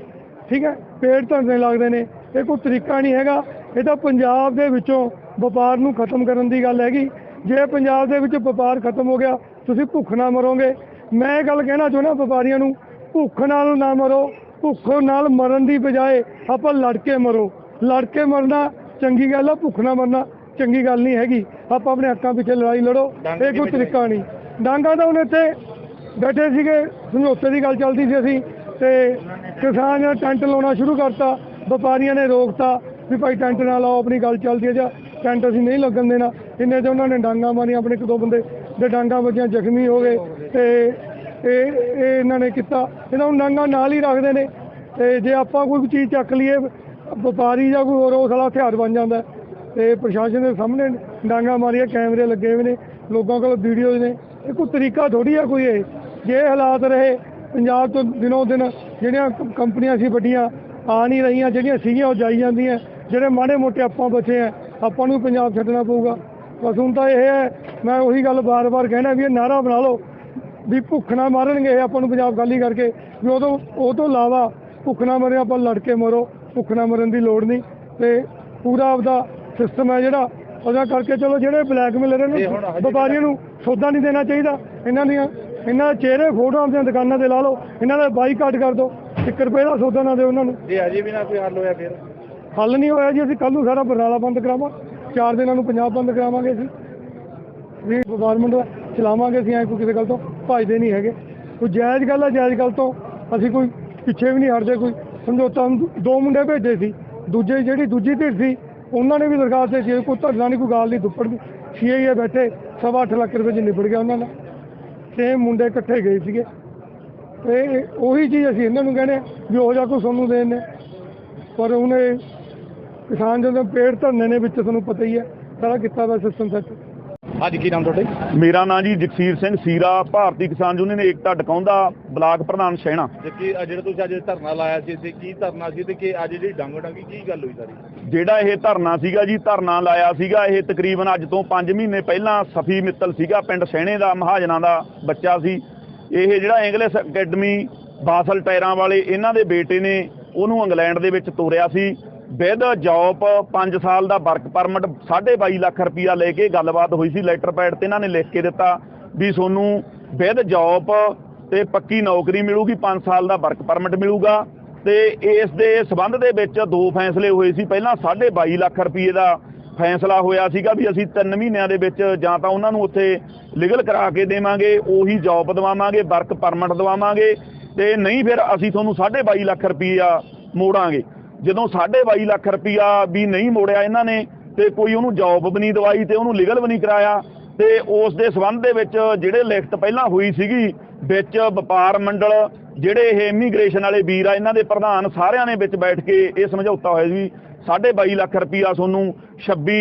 ਠੀਕ ਹੈ? ਪੇੜ ਧਰਨੇ ਲੱਗਦੇ ਨੇ। ਇਹ ਕੋਈ ਤਰੀਕਾ ਨਹੀਂ ਹੈਗਾ। ਇਹ ਤਾਂ ਪੰਜਾਬ ਦੇ ਵਿੱਚੋਂ ਵਪਾਰ ਨੂੰ ਖਤਮ ਕਰਨ ਦੀ ਗੱਲ ਹੈਗੀ। ਜੇ ਪੰਜਾਬ ਦੇ ਵਿੱਚ ਵਪਾਰ ਖਤਮ ਹੋ ਗਿਆ ਤੁਸੀਂ ਭੁੱਖ ਨਾ ਮਰੋਗੇ। ਮੈਂ ਇਹ ਗੱਲ ਕਹਿਣਾ ਚਾਹੁੰਦਾ ਵਪਾਰੀਆਂ ਨੂੰ ਭੁੱਖ ਨਾਲ ਨਾ ਮਰੋ ਭੁੱਖ ਨਾਲ ਮਰਨ ਦੀ ਬਜਾਏ ਆਪਾਂ ਲੜ ਕੇ ਮਰੋ। ਲੜ ਕੇ ਮਰਨਾ ਚੰਗੀ ਗੱਲ ਆ ਭੁੱਖ ਨਾਲ ਮਰਨਾ ਚੰਗੀ ਗੱਲ ਨਹੀਂ ਹੈਗੀ। ਆਪਾਂ ਆਪਣੇ ਹੱਕਾਂ ਪਿੱਛੇ ਲੜਾਈ ਲੜੋ। ਇਹ ਕੋਈ ਤਰੀਕਾ ਨਹੀਂ। ਡਾਂਗਾ ਤਾਂ ਹੁਣ ਇੱਥੇ ਬੈਠੇ ਸੀਗੇ, ਸਮਝੌਤੇ ਦੀ ਗੱਲ ਚੱਲਦੀ ਸੀ ਅਸੀਂ, ਤੇ ਕਿਸਾਨ ਨੇ ਟੈਂਟ ਲਾਉਣਾ ਸ਼ੁਰੂ ਕਰਤਾ, ਵਪਾਰੀਆਂ ਨੇ ਰੋਕਤਾ ਵੀ ਭਾਈ ਟੈਂਟ ਨਾ ਲਾਓ, ਆਪਣੀ ਗੱਲ ਚੱਲਦੀ ਹੈ ਜਾਂ ਟੈਂਟ ਅਸੀਂ ਨਹੀਂ ਲੱਗਣ ਦੇਣਾ। ਇੰਨੇ 'ਚ ਉਹਨਾਂ ਨੇ ਡਾਂਗਾ ਮਾਰੀਆਂ, ਆਪਣੇ ਇੱਕ ਦੋ ਬੰਦੇ ਦੇ ਡਾਂਗਾ ਵੱਜੀਆਂ ਜ਼ਖਮੀ ਹੋ ਗਏ, ਤੇ ਇਹ ਇਹ ਇਹਨਾਂ ਨੇ ਕੀਤਾ। ਇਹਨਾਂ ਨੂੰ ਡਾਂਗਾ ਨਾਲ ਹੀ ਰੱਖਦੇ ਨੇ, ਤੇ ਜੇ ਆਪਾਂ ਕੋਈ ਚੀਜ਼ ਚੱਕ ਲਈਏ, ਵਪਾਰੀ ਜਾਂ ਕੋਈ ਹੋਰ, ਉਸ ਵਾਲਾ ਹਥਿਆਰ ਬਣ ਜਾਂਦਾ। ਹੈ। ਤੇ ਪ੍ਰਸ਼ਾਸਨ ਦੇ ਸਾਹਮਣੇ ਡਾਂਗਾ ਮਾਰੀਆਂ, ਕੈਮਰੇ ਲੱਗੇ ਹੋਏ ਨੇ, ਲੋਕਾਂ ਕੋਲ ਵੀਡੀਓਜ਼ ਨੇ। ਇਹ ਕੋਈ ਤਰੀਕਾ ਥੋੜੀ ਆ ਕੋਈ ਇਹ। ਜੇ ਹਾਲਾਤ ਰਹੇ ਪੰਜਾਬ ਤੋਂ ਦਿਨੋਂ ਦਿਨ ਜਿਹੜੀਆਂ ਕੰਪਨੀਆਂ ਸੀ ਵੱਡੀਆਂ ਆ ਨਹੀਂ ਰਹੀਆਂ ਜਿਹੜੀਆਂ ਸੀਗੀਆਂ ਉਹ ਜਾਈ ਜਾਂਦੀਆਂ। ਜਿਹੜੇ ਮਾੜੇ ਮੋਟੇ ਆਪਾਂ ਬਚੇ ਆ ਆਪਾਂ ਨੂੰ ਪੰਜਾਬ ਛੱਡਣਾ ਪਊਗਾ। ਬਸ ਹੁਣ ਤਾਂ ਇਹ ਹੈ ਮੈਂ ਉਹੀ ਗੱਲ ਬਾਰ-ਬਾਰ ਕਹਿਣਾ ਵੀ ਇਹ ਨਾਰਾ ਬਣਾ ਲਓ ਵੀ ਭੁੱਖ ਨਾ ਮਾਰਨਗੇ ਇਹ ਆਪਾਂ ਨੂੰ ਪੰਜਾਬ ਖਾਲੀ ਕਰਕੇ। ਵੀ ਉਹ ਤੋਂ ਉਹ ਤੋਂ ਇਲਾਵਾ ਭੁੱਖ ਨਾ ਮਰੇ ਆਪਾਂ ਲੜ ਕੇ ਮਰੋ ਭੁੱਖ ਨਾ ਮਰਨ ਦੀ ਲੋੜ ਨਹੀਂ। ਤੇ ਪੂਰਾ ਆਪਦਾ ਸਿਸਟਮ ਹੈ ਜਿਹੜਾ ਉਹਦਾ ਕਰਕੇ ਚਲੋ ਜਿਹੜੇ ਬਲੈਕਮੇਲਰ ਨੇ ਵਪਾਰੀਆਂ ਨੂੰ ਸੌਦਾ ਨਹੀਂ ਦੇਣਾ ਚਾਹੀਦਾ। ਇਹਨਾਂ ਦੀਆਂ ਇਹਨਾਂ ਦੇ ਚਿਹਰੇ ਫੋਟੋਆਂ ਆਪਣੀਆਂ ਦੁਕਾਨਾਂ ਤੇ ਲਾ ਲਓ। ਇਹਨਾਂ ਦਾ ਬਾਈਕਾਟ ਕਰ ਦਿਓ। 1 ਰੁਪਏ ਦਾ ਸੌਦਾ ਨਾ ਦਿਓ ਉਹਨਾਂ ਨੂੰ। ਜੇ ਅਜੇ ਵੀ ਨਾ ਕੋਈ ਹੱਲ ਹੋਇਆ ਫਿਰ? ਹੱਲ ਨਹੀਂ ਹੋਇਆ ਜੀ ਅਸੀਂ ਕੱਲ ਨੂੰ ਸਾਰਾ ਬਰਨਾਲਾ ਬੰਦ ਕਰਾਵਾਂ। ਚਾਰ ਦਿਨਾਂ ਨੂੰ ਪੰਜਾਬ ਬੰਦ ਕਰਾਵਾਂਗੇ ਅਸੀਂ। ਵੀ ਗਵਰਨਮੈਂਟ ਚਲਾਵਾਂਗੇ ਅਸੀਂ ਐ ਕੋਈ ਕਿਸੇ ਗੱਲ ਤੋਂ ਭਜਦੇ ਨਹੀਂ ਹੈਗੇ। ਕੋਈ ਜਾਇਜ਼ ਗੱਲ ਹੈ ਜਾਇਜ਼ ਗੱਲ ਤੋਂ ਅਸੀਂ ਕੋਈ ਪਿੱਛੇ ਵੀ ਨਹੀਂ ਹਟਦੇ ਕੋਈ ਸਮਝੌਤਾ ਦੋ ਮੁੰਡੇ ਭੇਜੇ ਸੀ। ਦੂਜੇ ਜਿਹੜੀ ਦੂਜੀ ਧਿਰ ਸੀ ਉਹਨਾਂ ਨੇ ਵੀ ਦਰਖਾਸਤ ਦਿੱਤੀ। ਸੀ, ਕੋਈ ਧਰਨਾ ਨਹੀਂ ਕੋਈ ਗਾਲ ਨਹੀਂ ਦੁੱਪੜ ਸੀਆਈਏ ਬੈਠੇ। ਸਵਾ ਅੱਠ ਲੱਖ ਰੁਪਏ ਚ ਨਿਬੜ ਗਿਆ ਉਹਨਾਂ ਦਾ। ਸੇਮ ਮੁੰਡੇ ਇਕੱਠੇ ਗਏ ਸੀਗੇ। ਤੇ ਉਹੀ ਚੀਜ਼ ਅਸੀਂ ਇਹਨਾਂ ਨੂੰ ਕਹਿੰਦੇ ਵੀ ਉਹ ਜਾ ਕੋ ਤੁਹਾਨੂੰ ਦੇਣ ਨੇ ਪਰ ਉਹਨੇ ਕਿਸਾਨ ਜਦੋਂ ਪੇੜ ਧਰਨੇ ਨੇ ਵਿੱਚ, ਤੁਹਾਨੂੰ ਪਤਾ ਹੀ ਹੈ ਸਾਰਾ ਕਿੱਤਾ ਦਾ ਸਿਸਟਮ ਸੈੱਟ। ਅੱਜ ਕੀ ਨਾਮ ਤੁਹਾਡਾ? ਮੇਰਾ ਨਾਂ ਜੀ ਜਗਸੀਰ ਸਿੰਘ ਸੀਰਾ ਭਾਰਤੀ ਕਿਸਾਨ ਯੂਨੀਅਨ ਏਕਤਾ ਟਕਾਉਂਦਾ ਬਲਾਕ ਪ੍ਰਧਾਨ ਸ਼ਹਿਣਾ। ਜੇ ਜਿਹੜਾ ਤੁਸੀਂ ਅੱਜ ਧਰਨਾ ਲਾਇਆ ਸੀ ਤੇ ਕੀ ਧਰਨਾ ਸੀ ਤੇ ਕਿ ਅੱਜ ਜਿਹੜੀ ਡੰਗ ਡੰਗੀ ਕੀ ਗੱਲ ਹੋਈ ਸਾਰੀ? ਜਿਹੜਾ ਇਹ ਧਰਨਾ ਸੀਗਾ ਜੀ ਧਰਨਾ ਲਾਇਆ ਸੀਗਾ ਇਹ ਤਕਰੀਬਨ ਅੱਜ ਤੋਂ 5 ਮਹੀਨੇ ਪਹਿਲਾਂ ਸਫੀ ਮਿੱਤਲ ਸੀਗਾ ਪਿੰਡ ਸ਼ਹਿਣੇ ਦਾ ਮਹਾਜਨਾਂ ਦਾ ਬੱਚਾ ਸੀ। ਇਹ ਜਿਹੜਾ ਇੰਗਲਿਸ਼ ਅਕੈਡਮੀ ਬਾਸਲ ਟਾਇਰਾਂ ਵਾਲੇ ਇਹਨਾਂ ਦੇ ਬੇਟੇ ਨੇ ਉਹਨੂੰ ਇੰਗਲੈਂਡ ਦੇ ਵਿੱਚ ਤੋਰਿਆ ਸੀ। ਵਿਦ ਜੌਬ 5 ਸਾਲ ਦਾ ਵਰਕ ਪਰਮਿਟ 22.5 ਲੱਖ ਰੁਪਇਆ ਲੈ ਕੇ ਗੱਲਬਾਤ ਹੋਈ ਸੀ ਲੈਟਰ ਪੈਡ ਤੇ, ਇਹਨਾਂ ਨੇ ਲਿਖ ਕੇ ਦਿੱਤਾ ਵੀ ਤੁਹਾਨੂੰ ਵਿਦ ਜੌਬ ਤੇ ਪੱਕੀ ਨੌਕਰੀ ਮਿਲੂਗੀ 5 ਸਾਲ ਦਾ ਵਰਕ ਪਰਮਿਟ ਮਿਲੂਗਾ ਤੇ ਇਸ ਦੇ ਸਬੰਧ ਦੇ ਵਿੱਚ ਦੋ ਫੈਸਲੇ ਹੋਏ ਸੀ। ਪਹਿਲਾਂ 22.5 ਲੱਖ ਰੁਪਏ ਦਾ ਫੈਸਲਾ ਹੋਇਆ ਸੀਗਾ ਵੀ ਅਸੀਂ 3 ਮਹੀਨਿਆਂ ਦੇ ਵਿੱਚ ਜਾਂ ਤਾਂ ਉਹਨਾਂ ਨੂੰ ਉੱਥੇ ਲੀਗਲ ਕਰਾ ਕੇ ਦੇਵਾਂਗੇ, ਉਹੀ ਜੌਬ ਦਵਾਵਾਂਗੇ, ਵਰਕ ਪਰਮਿਟ ਦਵਾਵਾਂਗੇ ਤੇ ਨਹੀਂ ਫਿਰ ਅਸੀਂ ਤੁਹਾਨੂੰ 22.5 ਲੱਖ ਰੁਪਈਆ ਮੋੜਾਂਗੇ। ਜਦੋਂ 22.5 ਲੱਖ ਰੁਪਈਆ ਵੀ ਨਹੀਂ ਮੋੜਿਆ ਇਹਨਾਂ ਨੇ, ਤੇ ਕੋਈ ਉਹਨੂੰ ਜੌਬ ਵੀ ਨਹੀਂ ਦਵਾਈ ਤੇ ਉਹਨੂੰ ਲੀਗਲ ਵੀ ਨਹੀਂ ਕਰਾਇਆ, ਤੇ ਉਸ ਦੇ ਸਬੰਧ ਦੇ ਵਿੱਚ ਜਿਹੜੇ ਲਿਖਤ ਪਹਿਲਾਂ ਹੋਈ ਸੀਗੀ, ਵਿੱਚ ਵਪਾਰ ਮੰਡਲ, ਜਿਹੜੇ ਇਹ ਇਮੀਗ੍ਰੇਸ਼ਨ ਵਾਲੇ ਵੀਰ ਆ, ਇਹਨਾਂ ਦੇ ਪ੍ਰਧਾਨ ਸਾਰਿਆਂ ਨੇ ਵਿੱਚ ਬੈਠ ਕੇ ਇਹ ਸਮਝੌਤਾ ਹੋਇਆ ਵੀ 22.5 ਲੱਖ ਰੁਪਈਆ ਤੁਹਾਨੂੰ 26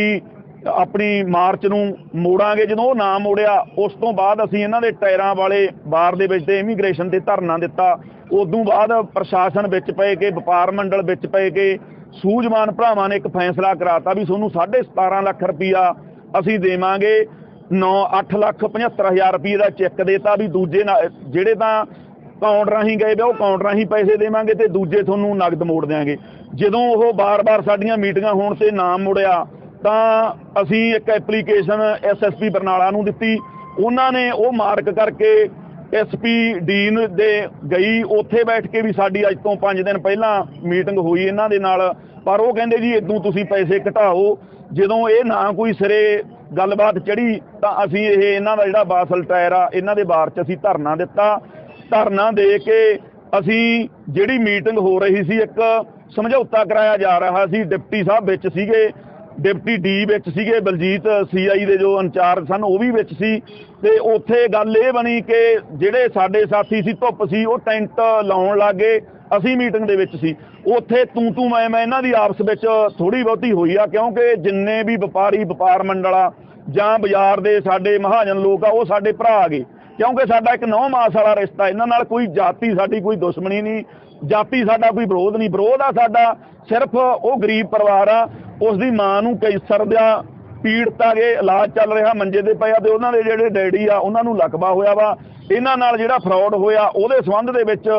ਆਪਣੀ ਮਾਰਚ ਨੂੰ ਮੋੜਾਂਗੇ, ਜਦੋਂ ਉਹ ਨਾ ਮੋੜਿਆ, ਉਸ ਤੋਂ ਬਾਅਦ ਅਸੀਂ ਇਹਨਾਂ ਦੇ ਟਾਇਰਾਂ ਵਾਲੇ ਬਾਰ ਦੇ ਵਿੱਚ ਤੇ ਇਮੀਗ੍ਰੇਸ਼ਨ ਤੇ ਧਰਨਾ ਦਿੱਤਾ ਉਦੋਂ ਬਾਅਦ ਪ੍ਰਸ਼ਾਸਨ ਵਿੱਚ ਪਏ ਕੇ, ਵਪਾਰ ਮੰਡਲ ਵਿੱਚ ਪਏ ਕੇ, ਸੂਝਵਾਨ ਭਰਾਵਾਂ ਨੇ ਇੱਕ ਫੈਸਲਾ ਕਰਾਤਾ ਵੀ ਤੁਹਾਨੂੰ 17.5 ਲੱਖ ਰੁਪਈਆ ਅਸੀਂ ਦੇਵਾਂਗੇ। 9 8 ਲੱਖ 75 ਹਜ਼ਾਰ ਰੁਪਏ ਦਾ ਚੈੱਕ ਦੇਤਾ ਵੀ ਦੂਜੇ ਨਾ- ਜਿਹੜੇ ਤਾਂ ਅਕਾਊਂਟ ਰਾਹੀਂ ਗਏ ਵੇ, ਉਹ ਅਕਾਊਂਟ ਰਾਹੀਂ ਪੈਸੇ ਦੇਵਾਂਗੇ ਤੇ ਦੂਜੇ ਤੁਹਾਨੂੰ ਨਗਦ ਮੋੜ ਦਿਆਂਗੇ। ਜਦੋਂ ਉਹ ਬਾਰ-ਬਾਰ ਸਾਡੀਆਂ ਮੀਟਿੰਗਾਂ ਹੋਣ ਤੇ ਨਾ ਮੁੜਿਆ, ਤਾਂ ਅਸੀਂ ਇੱਕ ਐਪਲੀਕੇਸ਼ਨ ਐਸਐਸਪੀ ਬਰਨਾਲਾ ਨੂੰ ਦਿੱਤੀ। ਉਹਨਾਂ ਨੇ ਉਹ ਮਾਰਕ ਕਰਕੇ ਐਸਪੀ ਡੀਨ ਦੇ ਗਈ, ਉੱਥੇ ਬੈਠ ਕੇ ਵੀ ਸਾਡੀ ਅੱਜ ਤੋਂ 5 ਦਿਨ ਪਹਿਲਾਂ ਮੀਟਿੰਗ ਹੋਈ ਇਹਨਾਂ ਦੇ ਨਾਲ। ਪਰ ਉਹ ਕਹਿੰਦੇ ਜੀ ਇਦੋਂ ਤੁਸੀਂ ਪੈਸੇ ਘਟਾਓ। ਜਦੋਂ ਇਹ ਨਾ ਕੋਈ ਸਿਰੇ ਗੱਲਬਾਤ ਚੜੀ ਤਾਂ ਅਸੀਂ ਇਹ ਇਹਨਾਂ ਦਾ ਜਿਹੜਾ ਬਾਸਲ ਟਾਇਰ ਆ, ਇਹਨਾਂ ਦੇ ਬਾਰ 'ਚ ਅਸੀਂ ਧਰਨਾ ਦਿੱਤਾ। ਧਰਨਾ ਦੇ ਕੇ ਅਸੀਂ ਜਿਹੜੀ ਮੀਟਿੰਗ ਹੋ ਰਹੀ ਸੀ, ਇੱਕ ਸਮਝੌਤਾ ਕਰਾਇਆ ਜਾ ਰਿਹਾ ਸੀ, ਡਿਪਟੀ ਸਾਹਿਬ ਵਿੱਚ ਸੀਗੇ। ਡਿਪਟੀ ਡੀ ਵਿੱਚ ਸੀਗੇ ਬਲਜੀਤ ਸੀਆਈ ਦੇ ਜੋ ਇੰਚਾਰਜ ਸਨ, ਉਹ ਵੀ ਵਿੱਚ ਸੀ। ਤੇ ਉੱਥੇ ਗੱਲ ਇਹ ਬਣੀ ਕਿ ਜਿਹੜੇ ਸਾਡੇ ਸਾਥੀ ਸੀ, ਧੁੱਪ ਸੀ, ਉਹ ਟੈਂਟ ਲਾਉਣ ਲੱਗੇ ਅਸੀਂ ਮੀਟਿੰਗ ਦੇ ਵਿੱਚ ਸੀ। ਉੱਥੇ ਤੂੰ ਤੂੰ ਮੈਂ ਮੈਂ ਇਹਨਾਂ ਦੀ ਆਪਸ ਵਿੱਚ ਥੋੜੀ ਬਹੁਤੀ ਹੋਈ ਆ, ਕਿਉਂਕਿ ਜਿੰਨੇ ਵੀ ਵਪਾਰੀ, ਵਪਾਰ ਮੰਡਲ ਆ ਜਾਂ ਬਾਜ਼ਾਰ ਦੇ ਸਾਡੇ ਮਹਾਜਨ ਲੋਕ ਆ, ਉਹ ਸਾਡੇ ਭਰਾ ਆ ਗਏ। ਕਿਉਂਕਿ ਸਾਡਾ ਇੱਕ ਨੌ ਮਾਸ ਵਾਲਾ ਰਿਸ਼ਤਾ, ਇਹਨਾਂ ਨਾਲ ਕੋਈ ਜਾਤੀ ਸਾਡੀ ਕੋਈ ਦੁਸ਼ਮਣੀ ਨਹੀਂ, ਜਾਤੀ ਸਾਡਾ ਕੋਈ ਵਿਰੋਧ ਨਹੀਂ। ਵਿਰੋਧ ਆ ਸਾਡਾ, ਸਿਰਫ ਉਹ ਗਰੀਬ ਪਰਿਵਾਰ ਆ ਉਸ ਦੀ ਮਾਂ ਨੂੰ ਕੈਂਸਰ ਦਾ ਪੀੜਤ ਆ ਗਏ ਇਲਾਜ ਚੱਲ ਰਿਹਾ, ਮੰਜੇ ਤੇ ਪਿਆ ਤੇ ਉਹਨਾਂ ਦੇ ਜਿਹੜੇ ਡੈਡੀ ਆ, ਉਹਨਾਂ ਨੂੰ ਲਕਵਾ ਹੋਇਆ ਵਾ। ਇਹਨਾਂ ਨਾਲ ਜਿਹੜਾ ਫਰਾਡ ਹੋਇਆ, ਉਹਦੇ ਸੰਬੰਧ ਦੇ ਵਿੱਚ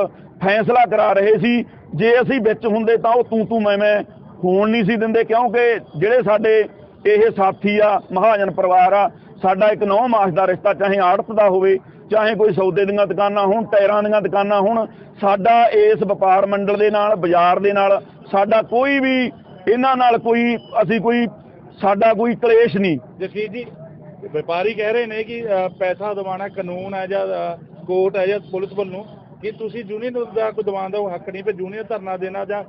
ਫੈਸਲਾ ਕਰਾ ਰਹੇ ਸੀ। ਜੇ ਅਸੀਂ ਵਿੱਚ ਹੁੰਦੇ ਤਾਂ ਉਹ ਤੂੰ ਤੂੰ ਮੈਂ ਮੈਂ ਹੋਣ ਨਹੀਂ ਸੀ ਦਿੰਦੇ, ਕਿਉਂਕਿ ਜਿਹੜੇ ਸਾਡੇ ਇਹ ਸਾਥੀ ਆ, ਮਹਾਜਨ ਪਰਿਵਾਰ ਆ, ਸਾਡਾ ਇੱਕ ਨੌ ਮਾਸ ਦਾ ਰਿਸ਼ਤਾ, ਚਾਹੇ ਆੜਤ ਦਾ ਹੋਵੇ, ਚਾਹੇ ਕੋਈ ਸੌਦੇ ਦੀਆਂ ਦੁਕਾਨਾਂ ਹੋਣ, ਟਾਇਰਾਂ ਦੀਆਂ ਦੁਕਾਨਾਂ ਹੋਣ, ਸਾਡਾ ਇਸ ਵਪਾਰ ਮੰਡਲ ਦੇ ਨਾਲ, ਬਾਜ਼ਾਰ ਦੇ ਨਾਲ, ਸਾਡਾ ਕੋਈ ਵੀ ਇਹਨਾਂ ਨਾਲ ਕੋਈ ਅਸੀਂ ਕੋਈ ਸਾਡਾ ਕੋਈ ਕਲੇਸ਼ ਨਹੀਂ। ਜਸਵੀਰ ਜੀ ਵਪਾਰੀ ਕਹਿ ਰਹੇ ਨੇ ਕਿ ਪੈਸਾ ਦਿਵਾਉਣਾ ਕਾਨੂੰਨ ਹੈ ਜਾਂ ਕੋਰਟ ਹੈ ਜਾਂ ਪੁਲਿਸ ਵੱਲੋਂ ਕਿ ਤੁਸੀਂ ਜੂਨੀਅਰ ਦਾ ਕੋਈ ਦਿਵਾਉਣ ਦਾ ਉਹ ਹੱਕ ਨਹੀਂ ਪਰ ਜੂਨੀਅਰ ਧਰਨਾ ਦੇਣਾ ਜਾਂ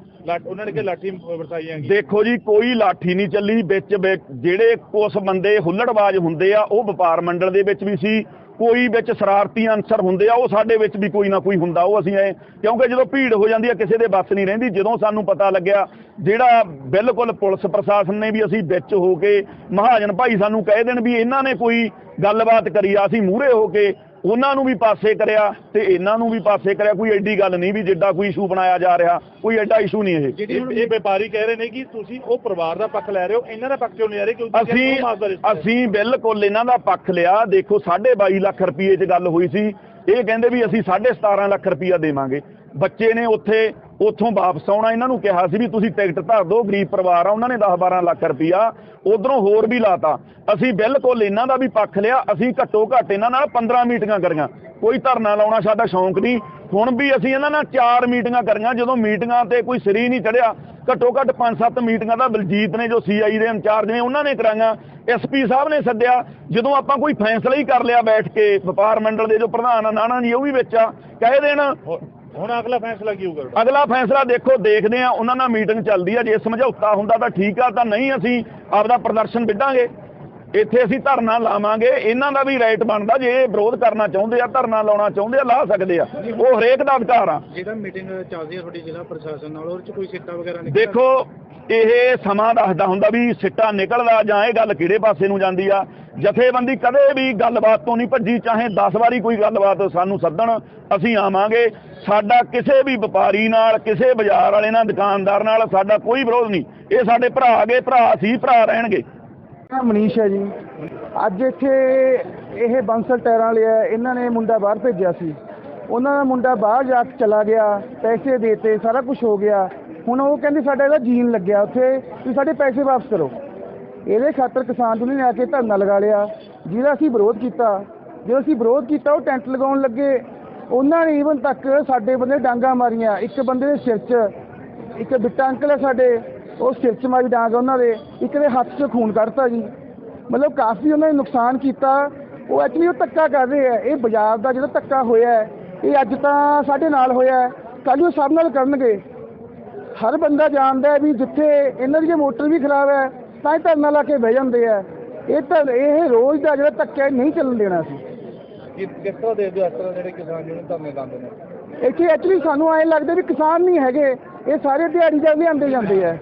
ਉਹਨਾਂ ਨੇ ਕਿ ਲਾਠੀ ਵਰਤਾਈ ਹੈਗੀ ਦੇਖੋ ਜੀ ਕੋਈ ਲਾਠੀ ਨਹੀਂ ਚੱਲੀ ਵਿੱਚ ਜਿਹੜੇ ਕੁਝ ਬੰਦੇ ਹੁੱਲੜਬਾਜ਼ ਹੁੰਦੇ ਆ ਉਹ ਵਪਾਰ ਮੰਡਲ ਦੇ ਵਿੱਚ ਵੀ ਸੀ ਕੋਈ ਵਿੱਚ ਸ਼ਰਾਰਤੀ ਅਨਸਰ ਹੁੰਦੇ ਆ, ਉਹ ਸਾਡੇ ਵਿੱਚ ਵੀ ਕੋਈ ਨਾ ਕੋਈ ਹੁੰਦਾ, ਉਹ ਅਸੀਂ ਐ, ਕਿਉਂਕਿ ਜਦੋਂ ਭੀੜ ਹੋ ਜਾਂਦੀ ਆ, ਕਿਸੇ ਦੇ ਬੱਸ ਨਹੀਂ ਰਹਿੰਦੀ, ਜਦੋਂ ਸਾਨੂੰ ਪਤਾ ਲੱਗਿਆ, ਜਿਹੜਾ ਬਿਲਕੁਲ ਪੁਲਿਸ ਪ੍ਰਸ਼ਾਸਨ ਨੇ ਵੀ ਅਸੀਂ ਵਿੱਚ ਹੋ ਕੇ ਮਹਾਜਨ ਭਾਈ ਸਾਨੂੰ ਕਹਿ ਦੇਣ ਵੀ ਇਹਨਾਂ ਨੇ ਕੋਈ ਗੱਲਬਾਤ ਕਰੀ ਆ, ਅਸੀਂ ਮੂਹਰੇ ਹੋ ਕੇ ਉਹਨਾਂ ਨੂੰ ਵੀ ਪਾਸੇ ਕਰਿਆ ਤੇ ਇਹਨਾਂ ਨੂੰ ਵੀ ਪਾਸੇ ਕਰਿਆ। ਕੋਈ ਐਡੀ ਗੱਲ ਨਹੀਂ ਵੀ ਜਿੱਡਾ ਕੋਈ ਇਸ਼ੂ ਬਣਾਇਆ ਜਾ ਰਿਹਾ ਕੋਈ ਐਡਾ ਇਸ਼ੂ ਨਹੀਂ ਇਹ। ਇਹ ਵਪਾਰੀ ਕਹਿ ਰਹੇ ਨੇ ਕਿ ਤੁਸੀਂ ਉਹ ਪਰਿਵਾਰ ਦਾ ਪੱਖ ਲੈ ਰਹੇ ਹੋ ਇਹਨਾਂ ਦਾ ਪੱਖ ਕਿਉਂ ਨਹੀਂ ਲੈ ਰਹੇ? ਕਿਉਂਕਿ ਅਸੀਂ। ਅਸੀਂ ਬਿਲਕੁਲ ਇਹਨਾਂ ਦਾ ਪੱਖ ਲਿਆ। ਦੇਖੋ 22.5 ਲੱਖ ਰੁਪਏ 'ਚ ਗੱਲ ਹੋਈ ਸੀ। ਇਹ ਕਹਿੰਦੇ ਵੀ ਅਸੀਂ 17.5 ਲੱਖ ਰੁਪਇਆ ਦੇਵਾਂਗੇ। ਬੱਚੇ ਨੇ ਉੱਥੇ ਉੱਥੋਂ ਵਾਪਸ ਆਉਣਾ। ਇਹਨਾਂ ਨੂੰ ਕਿਹਾ ਸੀ ਵੀ ਤੁਸੀਂ ਟਿਕਟ ਧਰ ਦਿਓ, ਗਰੀਬ ਪਰਿਵਾਰ ਆ, ਉਹਨਾਂ ਨੇ 10-12 ਲੱਖ ਰੁਪਇਆ ਉਧਰੋਂ ਹੋਰ ਵੀ ਲਾਤਾ। ਅਸੀਂ ਬਿਲਕੁਲ ਇਹਨਾਂ ਦਾ ਵੀ ਪੱਖ ਲਿਆ, ਅਸੀਂ ਘੱਟੋ ਘੱਟ ਇਹਨਾਂ ਨਾਲ 15 ਮੀਟਿੰਗਾਂ ਕਰੀਆਂ। ਕੋਈ ਧਰਨਾ ਲਾਉਣਾ ਸਾਡਾ ਸ਼ੌਂਕ ਨਹੀਂ। ਹੁਣ ਵੀ ਅਸੀਂ ਇਹਨਾਂ ਨਾਲ ਚਾਰ ਮੀਟਿੰਗਾਂ ਕਰੀਆਂ, ਜਦੋਂ ਮੀਟਿੰਗਾਂ ਤੇ ਕੋਈ ਸਰੀ ਨਹੀਂ ਚੜਿਆ। ਘੱਟੋ ਘੱਟ 5-7 ਮੀਟਿੰਗਾਂ ਦਾ ਬਲਜੀਤ ਨੇ, ਜੋ ਸੀਆਈ ਦੇ ਇੰਚਾਰਜ ਨੇ, ਉਹਨਾਂ ਨੇ ਕਰਾਈਆਂ। ਐਸਪੀ ਸਾਹਿਬ ਨੇ ਸੱਦਿਆ, ਜਦੋਂ ਆਪਾਂ ਕੋਈ ਫੈਸਲਾ ਹੀ ਕਰ ਲਿਆ ਬੈਠ ਕੇ, ਵਪਾਰ ਮੰਡਲ ਦੇ ਜੋ ਪ੍ਰਧਾਨ ਆ, ਨਾਣਾ ਜੀ, ਉਹ ਵੀ ਵਿੱਚ ਆ। ਕਹਿ ਦੇਣ ਹੁਣ- ਅਗਲਾ ਫੈਸਲਾ ਕੀ ਹੋਊਗਾ? ਅਗਲਾ ਫੈਸਲਾ ਦੇਖੋ ਦੇਖਦੇ ਆ ਉਹਨਾਂ ਨਾਲ ਮੀਟਿੰਗ ਚੱਲਦੀ ਆ ਜੇ ਸਮਝੌਤਾ ਹੁੰਦਾ ਤਾਂ ਠੀਕ ਆ ਤਾਂ ਨਹੀਂ ਅਸੀਂ ਆਪਦਾ ਪ੍ਰਦਰਸ਼ਨ ਵਿੱਢਾਂਗੇ। ਇੱਥੇ ਅਸੀਂ ਧਰਨਾ ਲਾਵਾਂਗੇ ਇਹਨਾਂ ਦਾ ਵੀ ਰਾਈਟ ਬਣਦਾ ਜੇ ਇਹ ਵਿਰੋਧ ਕਰਨਾ ਚਾਹੁੰਦੇ ਆ ਧਰਨਾ ਲਾਉਣਾ ਚਾਹੁੰਦੇ ਆ ਲਾ ਸਕਦੇ ਆ। ਉਹ ਹਰੇਕ ਦਾ ਅਧਿਕਾਰ ਆ। ਜਿਹੜਾ ਮੀਟਿੰਗ ਚੱਲਦੀ ਹੈ ਤੁਹਾਡੀ ਜ਼ਿਲ੍ਹਾ ਪ੍ਰਸ਼ਾਸਨ ਨਾਲ ਉਹਦੇ ਚ ਕੋਈ ਸਿੱਟਾ ਵਗੈਰਾ ਨਹੀਂ ਦੇਖੋ ਇਹ ਸਮਾਂ ਦੱਸਦਾ ਹੁੰਦਾ ਵੀ ਸਿੱਟਾ ਨਿਕਲਦਾ ਜਾਂ ਇਹ ਗੱਲ ਕਿਹੜੇ ਪਾਸੇ ਨੂੰ ਜਾਂਦੀ ਆ। ਜਥੇਬੰਦੀ ਕਦੇ ਵੀ ਗੱਲਬਾਤ ਤੋਂ ਨਹੀਂ ਭੱਜੀ, ਚਾਹੇ 10 ਵਾਰੀ ਕੋਈ ਗੱਲਬਾਤ ਸਾਨੂੰ ਸੱਦਣ, ਅਸੀਂ ਆਵਾਂਗੇ। ਸਾਡਾ ਕਿਸੇ ਵੀ ਵਪਾਰੀ ਨਾਲ, ਕਿਸੇ ਬਾਜ਼ਾਰ ਵਾਲੇ ਨਾਲ, ਦੁਕਾਨਦਾਰ ਨਾਲ ਸਾਡਾ ਕੋਈ ਵਿਰੋਧ ਨਹੀਂ। ਇਹ ਸਾਡੇ ਭਰਾ ਆਗੇ ਭਰਾ ਸੀ ਭਰਾ ਰਹਿਣਗੇ। ਮਨੀਸ਼ ਹੈ ਜੀ। ਅੱਜ ਇੱਥੇ ਇਹ ਬੰਸਲ ਟਾਇਰਾਂ ਵਾਲੇ ਆ, ਇਹਨਾਂ ਨੇ ਮੁੰਡਾ ਬਾਹਰ ਭੇਜਿਆ ਸੀ। ਉਹਨਾਂ ਦਾ ਮੁੰਡਾ ਬਾਹਰ ਜਾ ਕੇ ਚਲਾ ਗਿਆ, ਪੈਸੇ ਦੇਤੇ, ਸਾਰਾ ਕੁਝ ਹੋ ਗਿਆ। ਹੁਣ ਉਹ ਕਹਿੰਦੇ ਸਾਡਾ ਇਹਦਾ ਜੀਨ ਲੱਗਿਆ। ਉੱਥੇ ਤੁਸੀਂ ਸਾਡੇ ਪੈਸੇ ਵਾਪਸ ਕਰੋ। ਇਹਦੇ ਖਾਤਰ ਕਿਸਾਨ ਯੂਨੀਅਨ ਨੇ ਆ ਕੇ ਧਰਨਾ ਲਗਾ ਲਿਆ। ਜਿਹਦਾ ਅਸੀਂ ਵਿਰੋਧ ਕੀਤਾ। ਜਦੋਂ ਅਸੀਂ ਵਿਰੋਧ ਕੀਤਾ, ਉਹ ਟੈਂਟ ਲਗਾਉਣ ਲੱਗੇ। ਉਹਨਾਂ ਨੇ ਈਵਨ ਤੱਕ ਸਾਡੇ ਬੰਦੇ ਡਾਂਗਾ ਮਾਰੀਆਂ। ਇੱਕ ਬੰਦੇ ਦੇ ਸਿਰ 'ਚ ਇੱਕ ਬਿੱਟਾ ਅੰਕਲ ਹੈ ਸਾਡੇ, ਉਹ ਸਿਰ 'ਚ ਮਾਰੀ ਡਾਂਗ ਉਹਨਾਂ ਦੇ। ਇੱਕ ਦੇ ਹੱਥ 'ਚ ਖੂਨ ਕੱਢਤਾ ਜੀ। ਮਤਲਬ ਕਾਫੀ ਉਹਨਾਂ ਨੇ ਨੁਕਸਾਨ ਕੀਤਾ। ਉਹ ਐਕਚੁਅਲੀ ਉਹ ਧੱਕਾ ਕਰ ਰਹੇ ਆ ਇਹ ਬਾਜ਼ਾਰ ਦਾ ਜਿਹੜਾ ਧੱਕਾ ਹੋਇਆ ਇਹ ਅੱਜ ਤਾਂ ਸਾਡੇ ਨਾਲ ਹੋਇਆ ਕੱਲ ਨੂੰ ਸਭ ਨਾਲ ਕਰਨਗੇ। ਹਰ ਬੰਦਾ ਜਾਣਦਾ ਵੀ ਜਿੱਥੇ ਇਹਨਾਂ ਦੀਆਂ ਮੋਟਰ ਵੀ ਖਰਾਬ ਹੈ ਤਾਂ ਇਹ ਧਰਨਾ ਲਾ ਕੇ ਬਹਿ ਜਾਂਦੇ ਆ। ਇਹ ਤਾਂ ਇਹ ਰੋਜ਼ ਦਾ ਜਿਹੜਾ ਧੱਕਾ ਹੈ, ਨਹੀਂ ਚੱਲਣ ਦੇਣਾ ਸੀ। ਕਿ ਕਿਸ ਤਰ੍ਹਾਂ ਦੇ ਦਿਓ ਇਸ ਤਰ੍ਹਾਂ ਜਿਹੜੇ ਕਿਸਾਨ ਯੂਨੀਅਨ ਧਰਨੇ ਲਾਉਂਦੇ ਨੇ? ਇੱਥੇ ਐਕਚੁਅਲੀ ਸਾਨੂੰ ਐਂ ਲੱਗਦਾ ਵੀ ਕਿਸਾਨ ਨਹੀਂ ਹੈਗੇ। ਇਹ ਸਾਰੇ ਦਿਹਾੜੀ ਦਾ ਲਿਆਂਦੇ ਜਾਂਦੇ ਆ।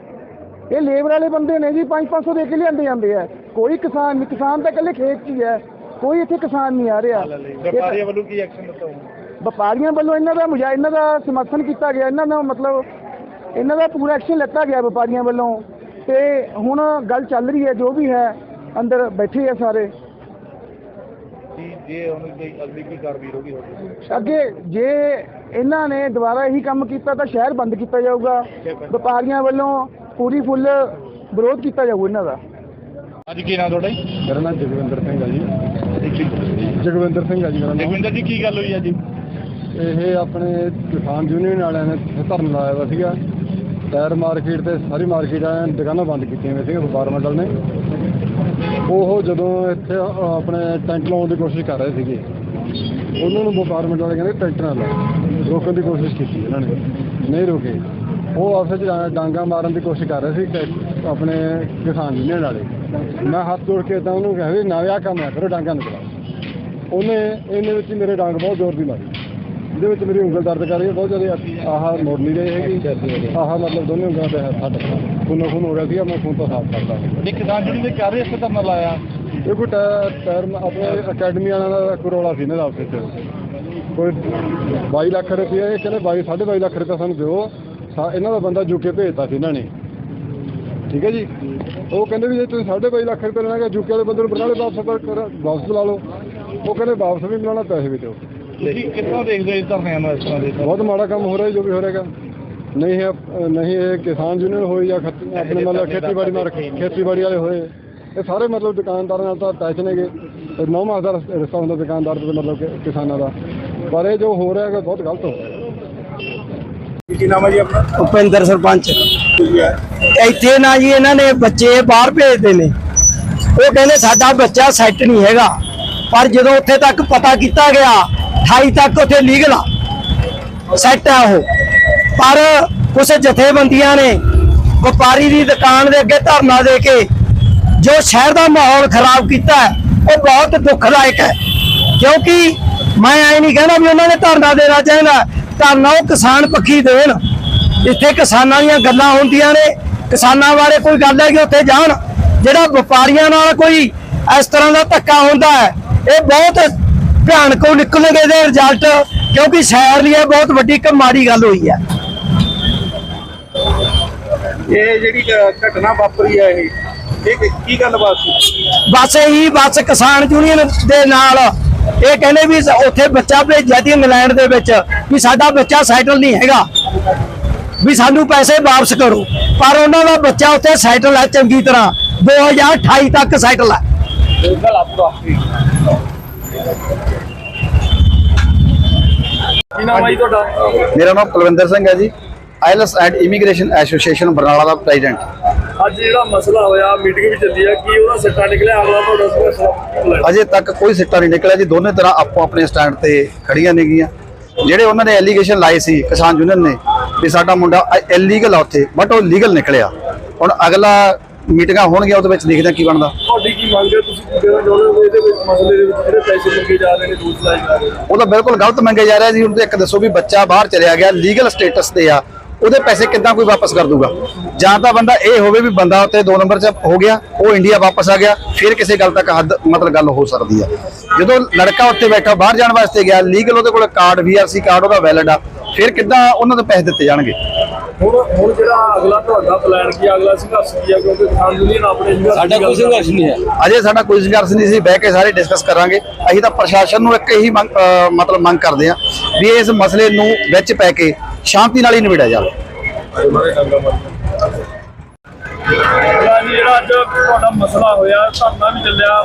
ਇਹ ਲੇਬਰ ਵਾਲੇ ਬੰਦੇ ਨੇ ਜੀ 5-500 ਦੇ ਕੇ ਲਿਆਂਦੇ ਜਾਂਦੇ ਆ। ਕੋਈ ਕਿਸਾਨ ਨਹੀਂ ਕਿਸਾਨ ਤਾਂ ਇਕੱਲੇ ਖੇਤ 'ਚ ਹੀ ਹੈ ਕੋਈ ਇੱਥੇ ਕਿਸਾਨ ਨਹੀਂ ਆ ਰਿਹਾ। ਵਪਾਰੀਆਂ ਵੱਲੋਂ ਕੀ ਐਕਸ਼ਨ ਦਿੱਤਾ ਵਪਾਰੀਆਂ ਵੱਲੋਂ ਇਹਨਾਂ ਦਾ ਮੁਜਾ ਇਹਨਾਂ ਦਾ ਸਮਰਥਨ ਕੀਤਾ ਗਿਆ। ਇਹਨਾਂ ਦਾ ਮਤਲਬ ਇਹਨਾਂ ਦਾ ਪੂਰਾ ਐਕਸ਼ਨ ਲਿੱਤਾ ਗਿਆ ਵਪਾਰੀਆਂ ਵੱਲੋਂ। ਤੇ ਹੁਣ ਗੱਲ ਚੱਲ ਰਹੀ ਹੈ ਜੋ ਵੀ ਹੈ ਅੰਦਰ ਬੈਠੇ ਆ ਸਾਰੇ। ਜੇ ਹੁਣ ਕੋਈ ਅਗਲੀ ਕੀ ਕਾਰਵਾਈ ਹੋਗੀ ਅੱਗੇ ਜੇ ਇਹਨਾਂ ਨੇ ਦੁਬਾਰਾ ਇਹੀ ਕੰਮ ਕੀਤਾ ਤਾਂ ਸ਼ਹਿਰ ਬੰਦ ਕੀਤਾ ਜਾਊਗਾ। ਵਪਾਰੀਆਂ ਵੱਲੋਂ ਪੂਰੀ ਫੁੱਲ ਵਿਰੋਧ ਕੀਤਾ ਜਾਊ ਇਹਨਾਂ ਦਾ। ਅੱਜ ਕੀ ਨਾਮ ਤੁਹਾਡਾ ਜੀ? ਮੇਰਾ ਨਾਮ ਜਗਵਿੰਦਰ ਸਿੰਘ ਆ ਜੀ। ਜਗਵਿੰਦਰ ਸਿੰਘ ਆ ਜੀ ਮੇਰਾ ਨਾਮ। ਜਗਵਿੰਦਰ ਜੀ ਕੀ ਗੱਲ ਹੋਈ ਅੱਜ? ਇਹ ਆਪਣੇ ਕਿਸਾਨ ਯੂਨੀਅਨ ਵਾਲਿਆਂ ਨੇ ਧਰਨਾ ਲਾਇਆ ਹੋਇਆ ਸੀਗਾ। ਟਾਇਰ ਮਾਰਕੀਟ ਤੇ ਸਾਰੀ ਮਾਰਕੀਟ ਆ ਦੁਕਾਨਾਂ ਬੰਦ ਕੀਤੀਆਂ ਹੋਈਆਂ ਸੀਗੀਆਂ ਵਪਾਰ ਨੇ। ਉਹ ਜਦੋਂ ਇੱਥੇ ਆਪਣੇ ਟੈਂਟ ਲਾਉਣ ਦੀ ਕੋਸ਼ਿਸ਼ ਕਰ ਰਹੇ ਸੀਗੇ, ਉਹਨਾਂ ਨੂੰ ਡਿਪਾਰਟਮੈਂਟ ਵਾਲੇ ਕਹਿੰਦੇ ਟੈਂਟ ਨਾ ਲਾਓ, ਰੋਕਣ ਦੀ ਕੋਸ਼ਿਸ਼ ਕੀਤੀ ਇਹਨਾਂ ਨੇ, ਨਹੀਂ ਰੋਕੇ। ਉਹ ਆਪਸ ਵਿੱਚ ਡਾਂ- ਡਾਂਗਾ ਮਾਰਨ ਦੀ ਕੋਸ਼ਿਸ਼ ਕਰ ਰਹੇ ਸੀ ਆਪਣੇ ਕਿਸਾਨ ਯੂਨੀਅਨ ਵਾਲੇ। ਮੈਂ ਹੱਥ ਜੋੜ ਕੇ ਤਾਂ ਉਹਨੂੰ ਕਿਹਾ ਵੀ ਨਾ ਵਿਆਹ ਕੰਮ ਨਾ ਕਰੋ, ਡਾਂਗਾ ਨਾ ਚਲਾਓ। ਉਹਨੇ, ਇਹਨੇ ਵਿੱਚ ਮੇਰੇ ਡਾਂਗ ਬਹੁਤ ਜ਼ੋਰ ਦੀ ਮਾਰੀ। ਇਹਦੇ ਵਿੱਚ ਮੇਰੀ ਉਂਗਲ ਦਰਦ ਕਰ ਰਹੀ ਹੈ ਬਹੁਤ ਜ਼ਿਆਦਾ ਆਹ ਮੋੜ ਨਹੀਂ ਰਹੀ ਹੈਗੀ। ਆਹ ਮਤਲਬ ਦੋਨੇ ਉਂਗਲਾਂ ਤੇ ਹੱਥ ਖੂਨੋ ਖੂਨ ਹੋ ਰਿਹਾ ਸੀਗਾ ਮੈਂ ਖੂਨ ਤੋਂ ਸਾਫ਼ ਕਰਦਾ ਇਹ ਕਿਸਾਨ ਜਿਹੜੀ ਦੇ ਕਰ ਰਹੇ ਇੱਥੇ ਧਰਨਾ ਲਾਇਆ? ਇਹ ਕੋਈ ਟਾਇਰ ਆਪਣੇ ਅਕੈਡਮੀ ਵਾਲਿਆਂ ਦਾ ਕੋਈ ਰੌਲਾ ਸੀ ਦਾ ਆਪਸ ਵਿੱਚ। ਕੋਈ 22 ਲੱਖ ਰੁਪਏ ਇਹ ਕਹਿੰਦੇ 22 22.5 ਲੱਖ ਰੁਪਏ ਸਾਨੂੰ ਦਿਓ। ਸਾ- ਇਹਨਾਂ ਦਾ ਬੰਦਾ ਜੁਕੇ ਭੇਜਤਾ ਸੀ ਇਹਨਾਂ ਨੇ। ਠੀਕ ਹੈ ਜੀ? ਉਹ ਕਹਿੰਦੇ ਵੀ ਜੇ ਤੁਸੀਂ 22.5 ਲੱਖ ਰੁਪਏ ਲੈਣਾ ਹੈ ਜੁਕੇ ਵਾਲੇ ਬੰਦੇ ਨੂੰ ਬਰਨਾਲੇ ਵਾਪਸ ਵਾਪਸ ਬੁਲਾ ਲਓ। ਉਹ ਕਹਿੰਦੇ ਵਾਪਸ ਵੀ ਮਿਲਾਣਾ ਪੈਸੇ ਵੀ ਦਿਓ। ਤੁਸੀਂ ਕਿੱਥੋਂ ਦੇਖਦੇ ਹੋ ਇਹ ਧਰਨਿਆਂ ਨੂੰ ਇਸ ਤਰ੍ਹਾਂ ਦੇ ਬਹੁਤ ਮਾੜਾ ਕੰਮ ਹੋ ਰਿਹਾ ਜੋ ਵੀ ਹੋ ਰਿਹਾਗਾ ਨਹੀਂ ਹੈ ਨਹੀਂ ਇਹ ਕਿਸਾਨ ਯੂਨੀਅਨ ਹੋਏ ਜਾਂ ਖਤ- ਆਪਣੇ ਮਤਲਬ ਖੇਤੀਬਾੜੀ ਨਾਲ ਖੇਤੀਬਾੜੀ ਵਾਲੇ ਹੋਏ। ਇਹ ਸਾਰੇ ਮਤਲਬ ਦੁਕਾਨਦਾਰਾਂ ਨਾਲ ਤਾਂ ਅਟੈਚ ਨੇਗੇ। ਨੌ ਮਾਸ ਦਾ ਰਸ- ਰਿਸ਼ਤਾ ਹੁੰਦਾ ਦੁਕਾਨਦਾਰ ਤੇ ਮਤਲਬ ਕਿ ਕਿਸਾਨਾਂ ਦਾ। ਪਰ ਇਹ ਜੋ ਹੋ ਰਿਹਾ ਹੈਗਾ ਬਹੁਤ ਗਲਤ ਹੋ ਰਿਹਾ। ਕੀ ਨਾਮ ਹੈ ਜੀ ਆਪਣਾ? ਉਪਿੰਦਰ ਸਰਪੰਚ। ਇੱਥੇ ਨਾ ਜੀ ਇਹਨਾਂ ਨੇ ਬੱਚੇ ਬਾਹਰ ਭੇਜਦੇ ਨੇ। ਉਹ ਕਹਿੰਦੇ ਸਾਡਾ ਬੱਚਾ ਸੈੱਟ ਨਹੀਂ ਹੈਗਾ। ਪਰ ਜਦੋਂ ਉੱਥੇ ਤੱਕ ਪਤਾ ਕੀਤਾ ਗਿਆ 28 ਤੱਕ ਉੱਥੇ ਲੀਗਲ ਆ। ਸੈੱਟ ਆ ਉਹ। ਪਰ ਕੁਝ ਜਥੇਬੰਦੀਆਂ ਨੇ ਵਪਾਰੀ ਦੀ ਦੁਕਾਨ ਦੇ ਅੱਗੇ ਧਰਨਾ ਦੇ ਕੇ ਜੋ ਸ਼ਹਿਰ ਦਾ ਮਾਹੌਲ ਖਰਾਬ ਕੀਤਾ ਉਹ ਬਹੁਤ ਦੁੱਖਦਾਇਕ ਹੈ। ਕਿਉਂਕਿ ਮੈਂ ਐ ਨਹੀਂ ਕਹਿੰਦਾ ਵੀ ਉਹਨਾਂ ਨੇ ਧਰਨਾ ਦੇਣਾ ਚਾਹੀਦਾ। ਧਰਨਾ ਉਹ ਕਿਸਾਨ ਪੱਖੀ ਦੇਣ। ਇੱਥੇ ਕਿਸਾਨਾਂ ਦੀਆਂ ਗੱਲਾਂ ਹੁੰਦੀਆਂ ਨੇ। ਕਿਸਾਨਾਂ ਬਾਰੇ ਕੋਈ ਗੱਲ ਹੈ ਕਿ ਉੱਥੇ ਜਾਣ। ਜਿਹੜਾ ਵਪਾਰੀਆਂ ਨਾਲ ਕੋਈ ਇਸ ਤਰ੍ਹਾਂ ਦਾ ਧੱਕਾ ਹੁੰਦਾ ਹੈ, ਇਹ ਬਹੁਤ ਭਿਆਨਕ ਨਿਕਲਣਗੇ ਦੇ ਰਿਜ਼ਲਟ ਕਿਉਂਕਿ ਸ਼ਹਿਰ ਲਈ ਇਹ ਬਹੁਤ ਵੱਡੀ ਇੱਕ ਮਾੜੀ ਗੱਲ ਹੋਈ ਹੈ। ਇਹ ਜਿਹੜੀ ਘਟਨਾ ਵਾਪਰੀ ਹੈ ਇਹ ਇਹ ਕੀ- ਗੱਲਬਾਤ ਸੀ? ਬਸ ਇਹੀ ਬਸ ਕਿਸਾਨ ਯੂਨੀਅਨ ਦੇ ਨਾਲ ਇਹ ਕਹਿੰਦੇ ਵੀ ਉੱਥੇ ਬੱਚਾ ਭੇਜਿਆ ਸੀ ਇੰਗਲੈਂਡ ਦੇ ਵਿੱਚ ਵੀ ਸਾਡਾ ਬੱਚਾ ਸੈਟਲ ਨਹੀਂ ਹੈਗਾ ਵੀ ਸਾਨੂੰ ਪੈਸੇ ਵਾਪਸ ਕਰੋ। ਪਰ ਉਹਨਾਂ ਦਾ ਬੱਚਾ ਉੱਥੇ ਸੈਟਲ ਹੈ ਚੰਗੀ ਤਰ੍ਹਾਂ 2028 ਤੱਕ ਸੈਟਲ ਹੈ। ਕੀ ਨਾਮ ਹੈ ਤੁਹਾਡਾ? ਮੇਰਾ ਨਾਮ ਕੁਲਵਿੰਦਰ ਸਿੰਘ ਹੈ ਜੀ। IELTS and immigration association Barnala the president. ਅੱਜ ਜਿਹੜਾ ਮਸਲਾ ਹੋਇਆ ਮੀਟਿੰਗ ਵੀ ਚੱਲੀ ਆ ਕੀ ਉਹਦਾ ਸਿੱਟਾ ਨਿਕਲਿਆ? ਅਗਲਾ ਤੁਹਾਡਾ ਫੈਸਲਾ ਅਜੇ ਤੱਕ ਕੋਈ ਸਿੱਟਾ ਨਹੀਂ ਨਿਕਲਿਆ ਜੀ। ਦੋਨੇ ਤਰ੍ਹਾਂ ਆਪੋ ਆਪਣੇ ਸਟੈਂਡ ਤੇ ਖੜੀਆਂ ਨੇਗੀਆਂ। ਜਿਹੜੇ ਉਹਨਾਂ ਨੇ ਐਲੀਗੇਸ਼ਨ ਲਾਏ ਸੀ ਕਿਸਾਨ ਯੂਨੀਅਨ ਨੇ ਵੀ ਸਾਡਾ ਮੁੰਡਾ ਇਲੀਗਲ ਆ ਉੱਥੇ ਬਟ ਉਹ ਲੀਗਲ ਨਿਕਲਿਆ। ਹੁਣ ਅਗਲਾ ਮੀਟਿੰਗਾਂ ਹੋਣਗੀਆਂ ਉਹਦੇ ਵਿੱਚ ਦੇਖਦੇ ਹਾਂ ਕੀ ਬਣਦਾ। ਤੁਹਾਡੀ ਕੀ ਮੰਗ ਹੈ? ਤੁਸੀਂ ਕੀ ਕਹਿਣਾ ਚਾਹੁੰਦੇ ਹੋ ਇਹਦੇ ਵਿੱਚ ਮਸਲੇ ਦੇ ਵਿੱਚ ਜਿਹੜੇ ਪੈਸੇ ਮੰਗੇ ਜਾ ਰਹੇ ਨੇ ਦੋਸ਼ ਲਾਏ ਜਾ ਰਹੇ ਨੇ? ਉਹ ਤਾਂ ਬਿਲਕੁਲ ਗਲਤ ਮੰਗਿਆ ਜਾ ਰਿਹਾ ਜੀ। ਹੁਣ ਤੇ ਇੱਕ ਦੱਸੋ ਵੀ ਬੱਚਾ ਬਾਹਰ ਚਲਿਆ ਗਿਆ ਲੀਗਲ ਸਟੇਟਸ ਤੇ ਆ ਉਹਦੇ ਪੈਸੇ ਕਿੱਦਾਂ ਕੋਈ ਵਾਪਸ ਕਰ ਦੂਗਾ? ਜਾਂ ਤਾਂ ਬੰਦਾ ਇਹ ਹੋਵੇ ਵੀ ਬੰਦਾ ਉੱਤੇ ਦੋ ਨੰਬਰ 'ਚ ਹੋ ਗਿਆ ਉਹ ਇੰਡੀਆ ਵਾਪਸ ਆ ਗਿਆ ਫਿਰ ਕਿਸੇ ਗੱਲ ਤੱਕ ਹੱਦ ਮਤਲਬ ਗੱਲ ਹੋ ਸਕਦੀ ਆ। ਜਦੋਂ ਲੜਕਾ ਉੱਥੇ ਬੈਠਾ ਬਾਹਰ ਜਾਣ ਵਾਸਤੇ ਗਿਆ ਲੀਗਲ ਉਹਦੇ ਕੋਲ ਕਾਰਡ ਵੀਆਰਸੀ ਕਾਰਡ ਉਹਦਾ ਵੈਲਿਡ ਆ। ਫਿਰ ਕਿੱਦਾਂ ਉਹਨਾਂ ਤੋਂ ਪੈਸੇ ਦਿੱਤੇ ਜਾਣਗੇ? ਹੁਣ ਹੁਣ ਜਿਹੜਾ ਅਗਲਾ ਤੁਹਾਡਾ ਪਲਾਨ ਕੀ ਆ, ਅਗਲਾ ਸੰਘਰਸ਼ ਕੀ ਆ? ਕਿਉਂਕਿ ਕਿਸਾਨ ਯੂਨੀਅਨ ਆਪਣੇ ਸੰਘਰਸ਼ ਸਾਡਾ ਕੋਈ ਸੰਘਰਸ਼ ਨਹੀਂ ਹੈ। ਅਜੇ ਸਾਡਾ ਕੋਈ ਸੰਘਰਸ਼ ਨਹੀਂ ਸੀ ਬਹਿ ਕੇ ਸਾਰੇ ਡਿਸਕਸ ਕਰਾਂਗੇ। ਅਸੀਂ ਤਾਂ ਪ੍ਰਸ਼ਾਸਨ ਨੂੰ ਇੱਕ ਇਹੀ ਮੰਗ- ਅਹ ਮਤਲਬ ਮੰਗ ਕਰਦੇ ਆ ਵੀ ਇਸ ਮਸਲੇ ਨੂੰ ਵਿੱਚ ਪੈ ਕੇ ਸ਼ਾਂਤੀ ਨਾਲ ਹੀ ਨਿਬੜਿਆ ਜਾਵੇ। ਜਿਹੜਾ ਅੱਜ ਤੁਹਾਡਾ ਮਸਲਾ ਹੋਇਆ ਧਰਨਾ ਵੀ ਚੱਲਿਆ।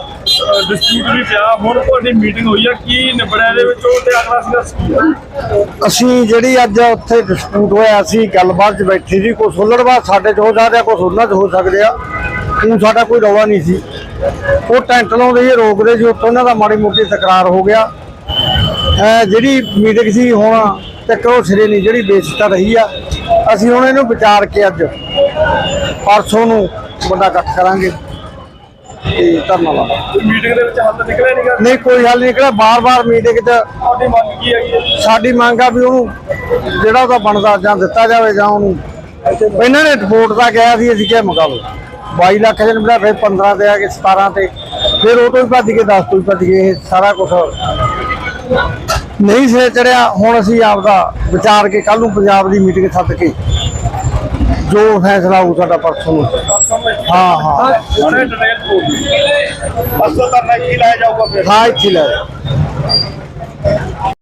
ਡਿਸਪਿਊਟ ਵੀ ਪਿਆ। ਹੁਣ ਤੁਹਾਡੀ ਮੀਟਿੰਗ ਹੋਈ ਆ, ਕੀ ਨਿਬੜਿਆ ਇਹਦੇ ਵਿੱਚ? ਉਹ ਤੇ ਅਗਲਾ ਸੰਘਰਸ਼ ਕੀ ਅਸੀਂ ਜਿਹੜੀ ਅੱਜ ਉੱਥੇ ਡਿਸਪਿਊਟ ਹੋਇਆ ਸੀ ਗੱਲਬਾਤ 'ਚ ਬੈਠੀ ਸੀ, ਕੋਈ ਸੁਲੜਵਾ ਸਾਡੇ 'ਚ ਹੋ ਸਕਦਾ ਕੋਈ ਉਹਨਾਂ 'ਚ ਹੋ ਸਕਦੇ ਆ। ਉਹ ਸਾਡਾ ਕੋਈ ਰੌਲਾ ਨਹੀਂ ਸੀ। ਉਹ ਟੈਂਟ ਲਾਉਂਦੇ ਸੀ, ਰੋਕਦੇ ਸੀ ਉੱਥੋਂ ਉਹਨਾਂ ਦਾ ਮਾੜੀ ਮੋਟੀ ਤਕਰਾਰ ਹੋ ਗਿਆ। ਅਹ ਜਿਹੜੀ ਮੀਟਿੰਗ ਸੀ ਹੁਣ ਤੱਕ ਉਹ ਸਿਰੇ ਨਹੀਂ, ਜਿਹੜੀ ਬੇਇੱਜ਼ਤੀ ਰਹੀ ਆ। ਅਸੀਂ ਹੁਣ ਇਹਨੂੰ ਵਿਚਾਰ ਕੇ ਅੱਜ ਪਰਸੋਂ ਨੂੰ ਬੰਦਾ ਇਕੱਠ ਕਰਾਂਗੇ। ਤੇ ਧਰਨਾ ਲਾਵਾਂਗੇ ਮੀਟਿੰਗ ਦੇ ਵਿੱਚ ਹੱਲ ਨਿਕਲਿਆ ਨਹੀਂਗਾ ਨਹੀਂ ਕੋਈ ਹੱਲ ਨਹੀਂ ਨਿਕਲਿਆ। ਬਾਰ-ਬਾਰ ਮੀਟਿੰਗ 'ਚ ਤੁਹਾਡੀ ਮੰਗ ਕੀ ਹੈਗੀ ਹੈ? ਸਾਡੀ ਮੰਗ ਆ ਵੀ ਉਹਨੂੰ ਜਿਹੜਾ ਉਹਦਾ ਬਣਦਾ ਜਾਂ ਦਿੱਤਾ ਜਾਵੇ ਜਾਂ ਉਹਨੂੰ ਇਹਨਾਂ ਨੇ ਰਿਪੋਰਟ ਤਾਂ ਕਿਹਾ ਸੀ ਅਸੀਂ ਕਿਹਾ ਲਓ। 22 ਲੱਖ ਦੇ ਨਿਬੜਾ ਫਿਰ 15 ਤੇ ਆ ਕੇ 17 ਤੇ। ਫਿਰ ਉਹ ਤੋਂ ਵੀ ਭੱਜ ਕੇ 10 ਤੋਂ ਵੀ ਭੱਜ ਗਏ ਇਹ ਸਾਰਾ ਕੁਝ ਨਹੀਂ ਸਿਰੇ ਚੜਿਆ ਹੁਣ ਅਸੀਂ ਆਪਦਾ ਵਿਚਾਰ ਕੇ ਕੱਲ ਨੂੰ ਪੰਜਾਬ ਦੀ ਮੀਟਿੰਗ ਸੱਦ ਕੇ ਜੋ ਫੈਸਲਾ ਹੋਊ ਸਾਡਾ ਪਰਸੋਂ ਨੂੰ। ਹਾਂ ਹਾਂ। ਹੁਣੇ ਡਿਟੇਲ ਬੋਲ ਦਿਓ ਅਸਲ ਧਰਨਾ ਕੀ ਲਾਇਆ ਜਾਊਗਾ ਫਿਰ। ਹਾਂ ਇੱਥੇ ਲੈ ਜਾਓ।